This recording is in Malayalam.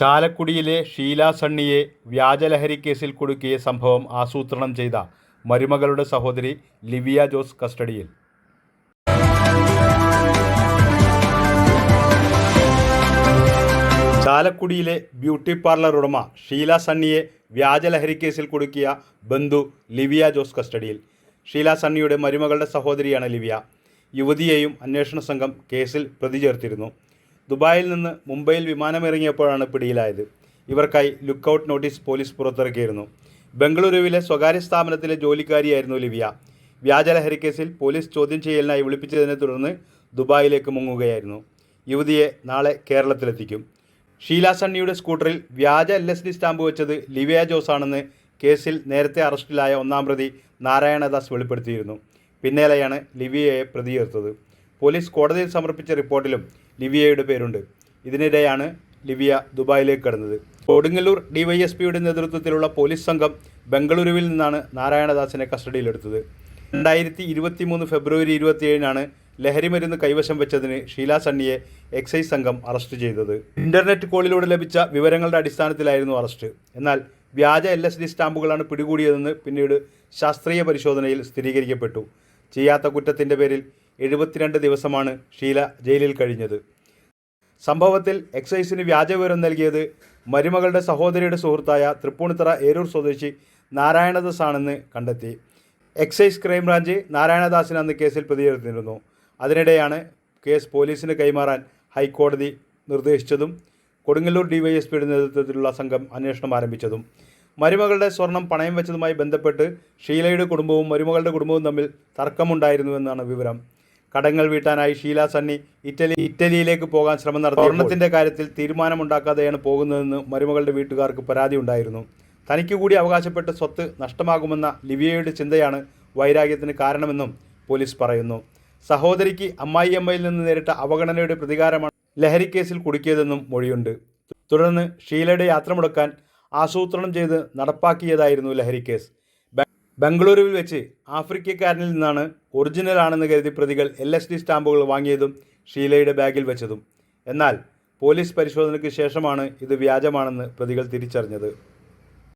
ചാലക്കുടിയിലെ ഷീല സണ്ണിയെ വ്യാജലഹരി കേസിൽ കുടുക്കിയ സംഭവം ആസൂത്രണം ചെയ്ത മരുമകളുടെ സഹോദരി ലിവിയ ജോസ് കസ്റ്റഡിയിൽ. ചാലക്കുടിയിലെ ബ്യൂട്ടി പാർലർ ഉടമ ഷീല സണ്ണിയെ വ്യാജലഹരി കേസിൽ കുടുക്കിയ ബന്ധു ലിവിയ ജോസ് കസ്റ്റഡിയിൽ. ഷീല സണ്ണിയുടെ മരുമകളുടെ സഹോദരിയാണ് ലിവിയ. യുവതിയെയും അന്വേഷണ സംഘം കേസിൽ പ്രതി ചേർത്തിരുന്നു ദുബായിൽ നിന്ന് മുംബൈയിൽ വിമാനമിറങ്ങിയപ്പോഴാണ് പിടിയിലായത്. ഇവർക്കായി ലുക്കൌട്ട് നോട്ടീസ് പോലീസ് പുറത്തിറക്കിയിരുന്നു. ബംഗളൂരുവിലെ സ്വകാര്യ സ്ഥാപനത്തിലെ ജോലിക്കാരിയായിരുന്നു ലിവിയ. വ്യാജലഹരിക്കേസിൽ പോലീസ് ചോദ്യം ചെയ്യലിനായി വിളിപ്പിച്ചതിനെ തുടർന്ന് ദുബായിലേക്ക് മുങ്ങുകയായിരുന്നു. യുവതിയെ നാളെ കേരളത്തിലെത്തിക്കും. ഷീല സണ്ണിയുടെ സ്കൂട്ടറിൽ വ്യാജ എൽ എസ് ഡി സ്റ്റാമ്പ് വെച്ചത് ലിവിയ ജോസ് ആണെന്ന് കേസിൽ നേരത്തെ അറസ്റ്റിലായ ഒന്നാം പ്രതി നാരായണദാസ് വെളിപ്പെടുത്തിയിരുന്നു. പിന്നാലെയാണ് ലിവിയയെ പ്രതി ചേർത്തത് പോലീസ് കോടതിയിൽ സമർപ്പിച്ച റിപ്പോർട്ടിലും ലിവിയയുടെ പേരുണ്ട്. ഇതിനിടെയാണ് ലിവിയ ദുബായിലേക്ക് കടന്നത്. കൊടുങ്ങല്ലൂർ ഡിവൈഎസ്പിയുടെ നേതൃത്വത്തിലുള്ള പോലീസ് സംഘം ബംഗളൂരുവിൽ നിന്നാണ് നാരായണദാസിനെ കസ്റ്റഡിയിലെടുത്തത്. രണ്ടായിരത്തി ഇരുപത്തി മൂന്ന് ഫെബ്രുവരി ഇരുപത്തിയേഴിനാണ് ലഹരിമരുന്ന് കൈവശം വെച്ചതിന് ഷീല സണ്ണിയെ എക്സൈസ് സംഘം അറസ്റ്റ് ചെയ്തത്. ഇന്റർനെറ്റ് കോളിലൂടെ ലഭിച്ച വിവരങ്ങളുടെ അടിസ്ഥാനത്തിലായിരുന്നു അറസ്റ്റ്. എന്നാൽ വ്യാജ എൽ എസ് ഡി സ്റ്റാമ്പുകളാണ് പിടികൂടിയതെന്ന് പിന്നീട് ശാസ്ത്രീയ പരിശോധനയിൽ സ്ഥിരീകരിക്കപ്പെട്ടു. ചെയ്യാത്ത കുറ്റത്തിന്റെ പേരിൽ എഴുപത്തിരണ്ട് ദിവസമാണ് ഷീല ജയിലിൽ കഴിഞ്ഞത്. സംഭവത്തിൽ എക്സൈസിന് വ്യാജവിവരം നൽകിയത് മരുമകളുടെ സഹോദരിയുടെ സുഹൃത്തായ തൃപ്പൂണിത്തറ ഏരൂർ സ്വദേശി നാരായണദാസ് ആണെന്ന് കണ്ടെത്തി. എക്സൈസ് ക്രൈംബ്രാഞ്ച് നാരായണദാസിന് അന്ന് കേസിൽ പ്രതിചേർത്തിരുന്നു അതിനിടെയാണ് കേസ് പോലീസിന് കൈമാറാൻ ഹൈക്കോടതി നിർദ്ദേശിച്ചതും കൊടുങ്ങല്ലൂർ ഡിവൈഎസ്പിയുടെ നേതൃത്വത്തിലുള്ള സംഘം അന്വേഷണം ആരംഭിച്ചതും. മരുമകളുടെ സ്വർണം പണയം വെച്ചതുമായി ബന്ധപ്പെട്ട് ഷീലയുടെ കുടുംബവും മരുമകളുടെ കുടുംബവും തമ്മിൽ തർക്കമുണ്ടായിരുന്നുവെന്നാണ് വിവരം. കടങ്ങൾ വീട്ടാനായി ഷീല സണ്ണി ഇറ്റലി ഇറ്റലിയിലേക്ക് പോകാൻ ശ്രമം നടത്തി സ്വർണത്തിന്റെ കാര്യത്തിൽ തീരുമാനമുണ്ടാക്കാതെയാണ് പോകുന്നതെന്ന് മരുമകളുടെ വീട്ടുകാർക്ക് പരാതി ഉണ്ടായിരുന്നു. തനിക്ക് കൂടി അവകാശപ്പെട്ട സ്വത്ത് നഷ്ടമാകുമെന്ന ലിവിയയുടെ ചിന്തയാണ് വൈരാഗ്യത്തിന് കാരണമെന്നും പോലീസ് പറയുന്നു. സഹോദരിക്ക് അമ്മായിയമ്മയിൽ നിന്ന് നേരിട്ട അവഗണനയുടെ പ്രതികാരമാണ് ലഹരിക്കേസിൽ കുടുക്കിയതെന്നും മൊഴിയുണ്ട്. തുടർന്ന് ഷീലയുടെ യാത്ര മുടക്കാൻ ആസൂത്രണം ചെയ്ത് നടപ്പാക്കിയതായിരുന്നു ലഹരിക്കേസ് ബംഗളൂരുവിൽ വെച്ച് ആഫ്രിക്കക്കാരനിൽ നിന്നാണ് ഒറിജിനൽ ആണെന്ന് കരുതി പ്രതികൾ എൽ എസ് ഡി സ്റ്റാമ്പുകൾ വാങ്ങിയതും ഷീലയുടെ ബാഗിൽ വെച്ചതും. എന്നാൽ പോലീസ് പരിശോധനയ്ക്ക് ശേഷമാണ് ഇത് വ്യാജമാണെന്ന് പ്രതികൾ തിരിച്ചറിഞ്ഞത്.